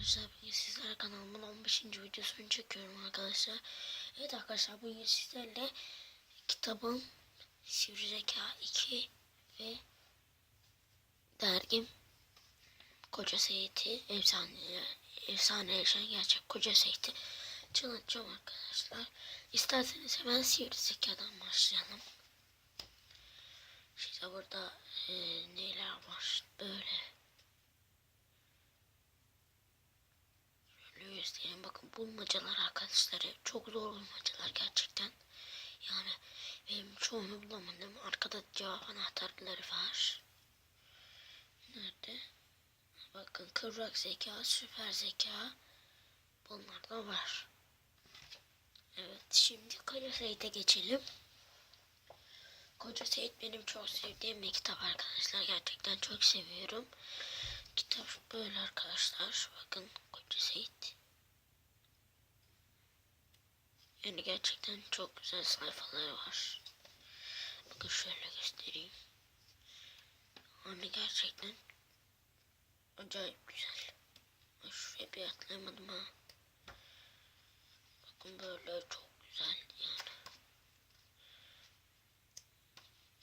arkadaşlar bugün sizlere kanalımın 15. videosunu çekiyorum arkadaşlar. Evet arkadaşlar bugün sizlerle kitabım Sivri Zeka 2 ve dergim Koca Seyit'i efsane, efsane yaşayan gerçek Koca Seyit'i tanıtacağım arkadaşlar. İsterseniz hemen Sivri Zeka'dan başlayalım. İşte burada e, neler var böyle. Şöyle göstereyim. Bakın bulmacalar arkadaşlar. Çok zor bulmacalar gerçekten. Yani benim çoğunu bulamadım. Arkada cevap anahtarları var. Nerede? Bakın kıvrak zeka, süper zeka. Bunlar da var. Evet şimdi Koca Seyit'e geçelim. Koca Seyit benim çok sevdiğim bir kitap arkadaşlar. Gerçekten çok seviyorum. Kitap böyle arkadaşlar. Bakın Koca Seyit. Yani gerçekten çok güzel sayfaları var. Bakın şöyle göstereyim. Yani gerçekten acayip güzel. Ay Şuraya bir atlayamadım ha. Bakın böyle çok güzel yani.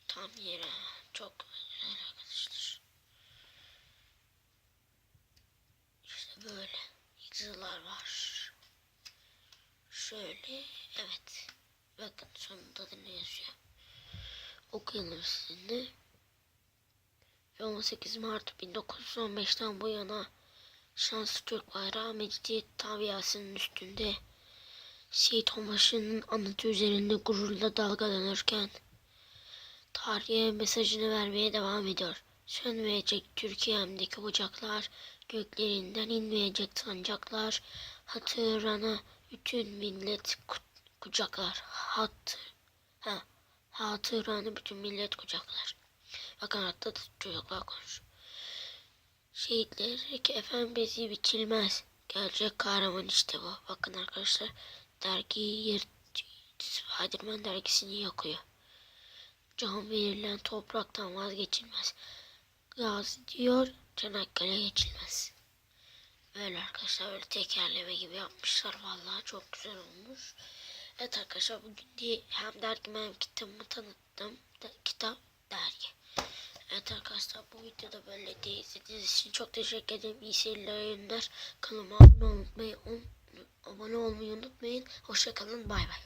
Tam yere çok güzel arkadaşlar. İşte böyle yazılar var. Şöyle evet. Bakın sonunda da ne yazıyor. Okuyalım sizinle. Ve 18 Mart 1915'ten bu yana Şanslı Türk bayrağı Mecidiyet Taviyası'nın üstünde Seyit Onbaşı'nın anıtı üzerinde gururla dalgalanırken tarihe mesajını vermeye devam ediyor. Sönmeyecek Türkiye'mdeki ocaklar, göklerinden inmeyecek sancaklar, hatırana bütün millet ku- kucaklar. Hat, ha, hatıranı bütün millet kucaklar. Bakın hatta çocuklar konuş. Şehitler ki efendim bezi biçilmez. Gerçek kahraman işte bu. Bakın arkadaşlar dergiyi yer Spiderman dergisini yakıyor. Can verilen topraktan vazgeçilmez. Gazi diyor Çanakkale geçilmez. Böyle arkadaşlar böyle tekerleme gibi yapmışlar. Vallahi çok güzel olmuş. Evet arkadaşlar bugün de hem dergimi hem kitabımı tanıttım. Da, kitap dergi. Evet arkadaşlar bu videoda böyle de izlediğiniz için çok teşekkür ederim. İyi seyirler yayınlar. Kanalıma abone olmayı, abone olmayı unutmayın. Hoşçakalın. Bay bay.